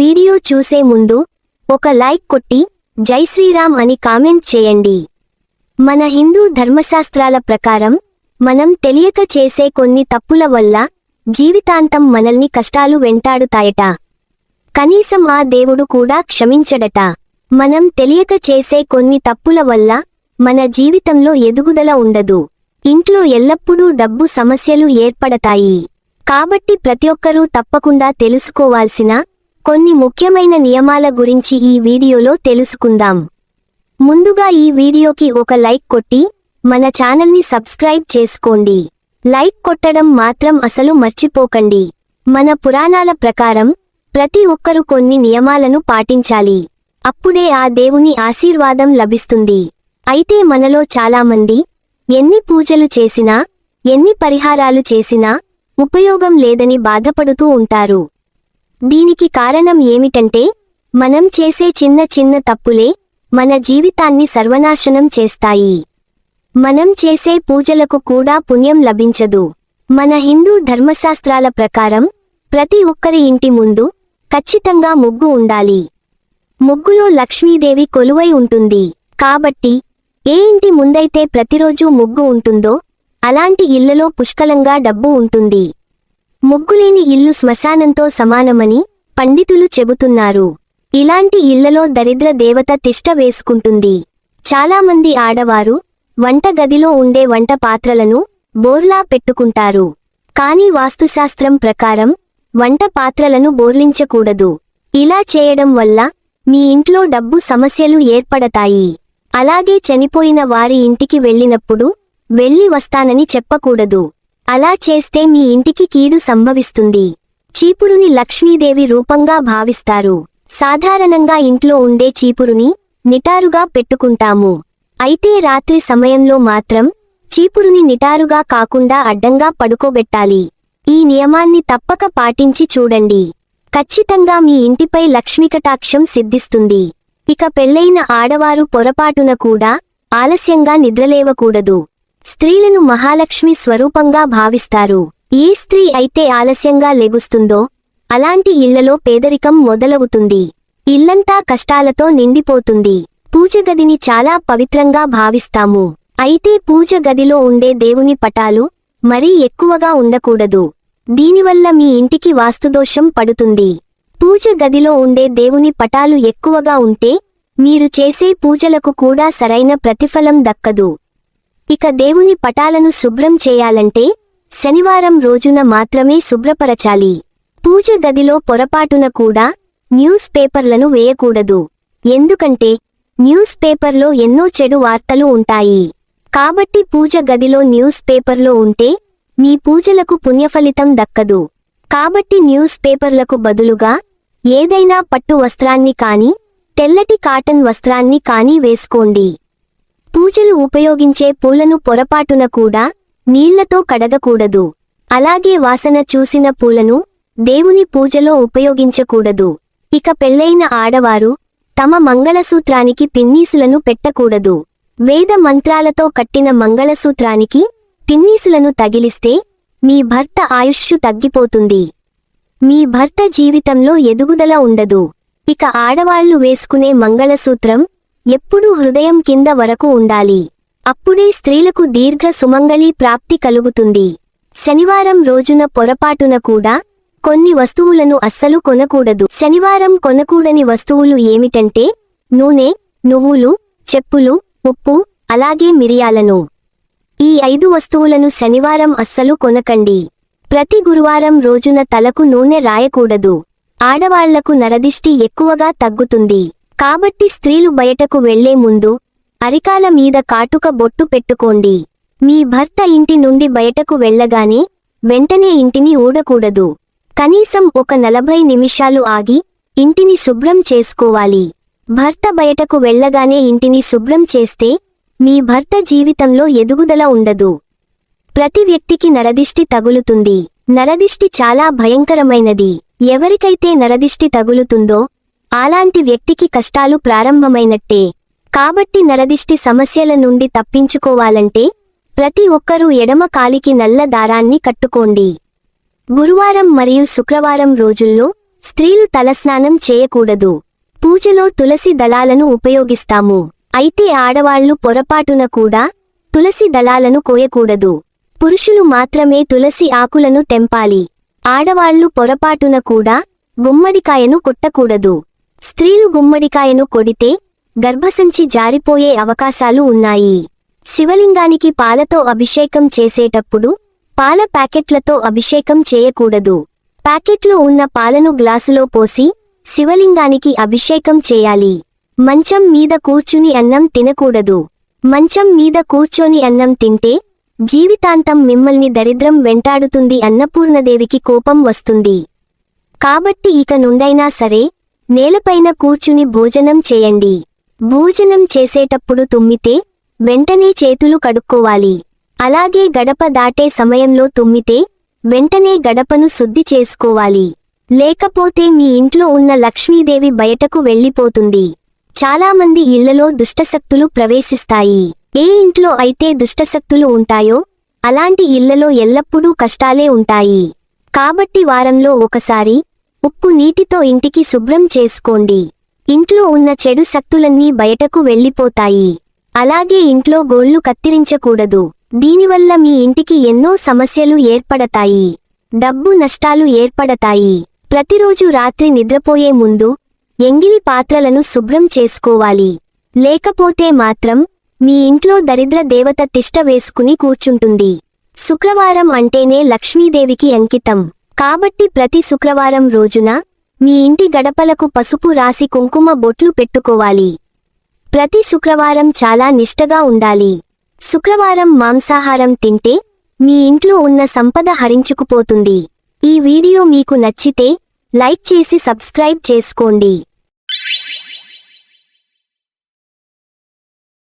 Video చూసే ముందు ఒక లైక్ కొట్టి జై శ్రీరామ్ అని కామెంట్ చేయండి. మన హిందూ ధర్మశాస్త్రాల ప్రకారం మనం తెలియక చేసే కొన్ని తప్పుల వల్ల జీవితాంతం మనల్ని కష్టాలు వెంటాడుతాయట. కనీసం ఆ దేవుడు కూడా క్షమించడట. మనం తెలియక చేసే కొన్ని తప్పుల వల్ల మన జీవితంలో ఎదుగుదల ఉండదు. ఇంట్లో ఎల్లప్పుడూ డబ్బు సమస్యలు ఏర్పడతాయి. కాబట్టి ప్రతి ఒక్కరూ తప్పకుండా తెలుసుకోవాల్సిన కొన్ని ముఖ్యమైన నియమాల గురించి ఈ వీడియోలో తెలుసుకుందాం. ముందుగా ఈ వీడియోకి ఒక లైక్ కొట్టి మన ఛానల్ని సబ్స్క్రైబ్ చేసుకోండి. లైక్ కొట్టడం మాత్రం అసలు మర్చిపోకండి. మన పురాణాల ప్రకారం ప్రతి ఒక్కరూ కొన్ని నియమాలను పాటించాలి. అప్పుడే ఆ దేవుని ఆశీర్వాదం లభిస్తుంది. అయితే మనలో చాలామంది ఎన్ని పూజలు చేసినా ఎన్ని పరిహారాలు చేసినా ఉపయోగం లేదని బాధపడుతూ ఉంటారు. దీనికి కారణం ఏమిటంటే మనం చేసే చిన్న చిన్న తప్పులే మన జీవితాన్ని సర్వనాశనం చేస్తాయి. మనం చేసే పూజలకు కూడా పుణ్యం లభించదు. మన హిందూ ధర్మశాస్త్రాల ప్రకారం ప్రతి ఒక్కరి ఇంటి ముందు ఖచ్చితంగా ముగ్గు ఉండాలి. ముగ్గులో లక్ష్మీదేవి కొలువై ఉంటుంది. కాబట్టి ఏ ఇంటి ముందైతే ప్రతిరోజూ ముగ్గు ఉంటుందో అలాంటి ఇళ్ళలో పుష్కలంగా డబ్బు ఉంటుంది. ముగ్గులేని ఇల్లు శ్మశానంతో సమానమని పండితులు చెబుతున్నారు. ఇలాంటి ఇళ్ళలో దరిద్ర దేవత తిష్ట వేసుకుంటుంది. చాలామంది ఆడవారు వంటగదిలో ఉండే వంట పాత్రలను బోర్లా పెట్టుకుంటారు. కాని వాస్తుశాస్త్రం ప్రకారం వంట పాత్రలను బోర్లించకూడదు. ఇలా చేయడం వల్ల మీ ఇంట్లో డబ్బు సమస్యలు ఏర్పడతాయి. అలాగే చనిపోయిన వారి ఇంటికి వెళ్ళినప్పుడు వెళ్ళి వస్తానని చెప్పకూడదు. అలా చేస్తే మీ ఇంటికి కీడు సంభవిస్తుంది. చీపురుని లక్ష్మీదేవి రూపంగా భావిస్తారు. సాధారణంగా ఇంట్లో ఉండే చీపురుని నిటారుగా పెట్టుకుంటాము. అయితే రాత్రి సమయంలో మాత్రం చీపురుని నిటారుగా కాకుండా అడ్డంగా పడుకోబెట్టాలి. ఈ నియమాన్ని తప్పక పాటించి చూడండి. ఖచ్చితంగా మీ ఇంటిపై లక్ష్మీకటాక్షం సిద్ధిస్తుంది. ఇక పెళ్ళైన ఆడవారు పొరపాటున కూడా ఆలస్యంగా నిద్రలేవకూడదు. స్త్రీలను మహాలక్ష్మి స్వరూపంగా భావిస్తారు. ఏ స్త్రీ అయితే ఆలస్యంగా లెగుస్తుందో అలాంటి ఇళ్ళలో పేదరికం మొదలవుతుంది. ఇల్లంతా కష్టాలతో నిండిపోతుంది. పూజ గదిని చాలా పవిత్రంగా భావిస్తాము. అయితే పూజ గదిలో ఉండే దేవుని పటాలు మరీ ఎక్కువగా ఉండకూడదు. దీనివల్ల మీ ఇంటికి వాస్తుదోషం పడుతుంది. పూజ గదిలో ఉండే దేవుని పటాలు ఎక్కువగా ఉంటే మీరు చేసే పూజలకు కూడా సరైన ప్రతిఫలం దక్కదు. ఇక దేవుని పటాలను శుభ్రం చేయాలంటే శనివారం రోజున మాత్రమే శుభ్రపరచాలి. పూజ గదిలో పొరపాటున కూడా న్యూస్ పేపర్లను వేయకూడదు. ఎందుకంటే న్యూస్ పేపర్లో ఎన్నో చెడు వార్తలు ఉంటాయి. కాబట్టి పూజ గదిలో న్యూస్ పేపర్లో ఉంటే మీ పూజలకు పుణ్యఫలితం దక్కదు. కాబట్టి న్యూస్ పేపర్లకు బదులుగా ఏదైనా పట్టు వస్త్రాన్ని కాని తెల్లటి కాటన్ వస్త్రాన్ని కానీ వేసుకోండి. పూజలు ఉపయోగించే పూలను పొరపాటున కూడా నీళ్ళతో కడగకూడదు. అలాగే వాసన చూసిన పూలను దేవుని పూజలో ఉపయోగించకూడదు. ఇక పెళ్ళైన ఆడవారు తమ మంగళసూత్రానికి పిన్నీసులను పెట్టకూడదు. వేద మంత్రాలతో కట్టిన మంగళసూత్రానికి పిన్నీసులను తగిలిస్తే మీ భర్త ఆయుష్షు తగ్గిపోతుంది. మీ భర్త జీవితంలో ఎదుగుదల ఉండదు. ఇక ఆడవాళ్ళు వేసుకునే మంగళసూత్రం ఎప్పుడూ హృదయం కింద వరకు ఉండాలి. అప్పుడే స్త్రీలకు దీర్ఘ సుమంగళి ప్రాప్తి కలుగుతుంది. శనివారం రోజున పొరపాటున కూడా కొన్ని వస్తువులను అస్సలు కొనకూడదు. శనివారం కొనకూడని వస్తువులు ఏమిటంటే నూనె నువ్వులు చెప్పులు ఉప్పు అలాగే మిరియాలను. ఈ ఐదు వస్తువులను శనివారం అస్సలు కొనకండి. ప్రతి గురువారం రోజున తలకు నూనె రాయకూడదు. ఆడవాళ్ళకు నరదిష్టి ఎక్కువగా తగ్గుతుంది. కాబట్టి స్త్రీలు బయటకు వెళ్ళే ముందు అరికాల మీద కాటుక బొట్టు పెట్టుకోండి. మీ భర్త ఇంటి నుండి బయటకు వెళ్ళగానే వెంటనే ఇంటిని ఊడకూడదు. కనీసం ఒక నలభై నిమిషాలు ఆగి ఇంటిని శుభ్రం చేసుకోవాలి. భర్త బయటకు వెళ్ళగానే ఇంటిని శుభ్రం చేస్తే మీ భర్త జీవితంలో ఎదుగుదల ఉండదు. ప్రతి వ్యక్తికి నరదిష్టి తగులుతుంది. నరదిష్టి చాలా భయంకరమైనది. ఎవరికైతే నరదిష్టి తగులుతుందో అలాంటి వ్యక్తికి కష్టాలు ప్రారంభమైనట్టే. కాబట్టి నరదిష్టి సమస్యల నుండి తప్పించుకోవాలంటే ప్రతి ఒక్కరూ ఎడమ కాలికి నల్ల దారాన్ని కట్టుకోండి. గురువారం మరియు శుక్రవారం రోజుల్లో స్త్రీలు తలస్నానం చేయకూడదు. పూజలో తులసి దళాలను ఉపయోగిస్తాము. అయితే ఆడవాళ్ళు పొరపాటున కూడా తులసి దళాలను కోయకూడదు. పురుషులు మాత్రమే తులసి ఆకులను తెంపాలి. ఆడవాళ్ళు పొరపాటున కూడా గుమ్మడికాయను కొట్టకూడదు. స్త్రీలు గుమ్మడికాయను కొడితే గర్భసంచి జారిపోయే అవకాశాలు ఉన్నాయి. శివలింగానికి పాలతో అభిషేకం చేసేటప్పుడు పాల ప్యాకెట్లతో అభిషేకం చేయకూడదు. ప్యాకెట్లో ఉన్న పాలను గ్లాసులో పోసి శివలింగానికి అభిషేకం చేయాలి. మంచం మీద కూర్చుని అన్నం తినకూడదు. మంచం మీద కూర్చొని అన్నం తింటే జీవితాంతం మిమ్మల్ని దరిద్రం వెంటాడుతుంది అన్నపూర్ణదేవికి కోపం వస్తుంది. కాబట్టి ఇక నుండైనా సరే నేలపైన కూర్చుని భోజనం చేయండి. భోజనం చేసేటప్పుడు తుమ్మితే వెంటనే చేతులు కడుక్కోవాలి. అలాగే గడప దాటే సమయంలో తుమ్మితే వెంటనే గడపను శుద్ధి చేసుకోవాలి. లేకపోతే మీ ఇంట్లో ఉన్న లక్ష్మీదేవి బయటకు వెళ్ళిపోతుంది. చాలామంది ఇళ్ళలో దుష్టశక్తులు ప్రవేశిస్తాయి. ఏ ఇంట్లో అయితే దుష్టశక్తులు ఉంటాయో అలాంటి ఇళ్ళలో ఎల్లప్పుడూ కష్టాలే ఉంటాయి. కాబట్టి వారంలో ఒకసారి ఉప్పు నీటితో ఇంటికి శుభ్రం చేసుకోండి. ఇంట్లో ఉన్న చెడు శక్తులన్నీ బయటకు వెళ్ళిపోతాయి. అలాగే ఇంట్లో గోళ్ళు కత్తిరించకూడదు. దీనివల్ల మీ ఇంటికి ఎన్నో సమస్యలు ఏర్పడతాయి. డబ్బు నష్టాలు ఏర్పడతాయి. ప్రతిరోజు రాత్రి నిద్రపోయే ముందు ఎంగిలి పాత్రలను శుభ్రం చేసుకోవాలి. లేకపోతే మాత్రం మీ ఇంట్లో దరిద్ర దేవత తిష్ట వేసుకుని కూర్చుంటుంది. శుక్రవారం అంటేనే లక్ష్మీదేవికి అంకితం. కాబట్టి ప్రతి శుక్రవారం రోజున మీ ఇంటి గడపలకు పసుపు రాసి కుంకుమ బొట్లు పెట్టుకోవాలి. ప్రతి శుక్రవారం చాలా నిష్టగా ఉండాలి. శుక్రవారం మాంసాహారం తింటే మీ ఇంట్లో ఉన్న సంపద హరించుకుపోతుంది. ఈ వీడియో మీకు నచ్చితే లైక్ చేసి సబ్స్క్రైబ్ చేసుకోండి.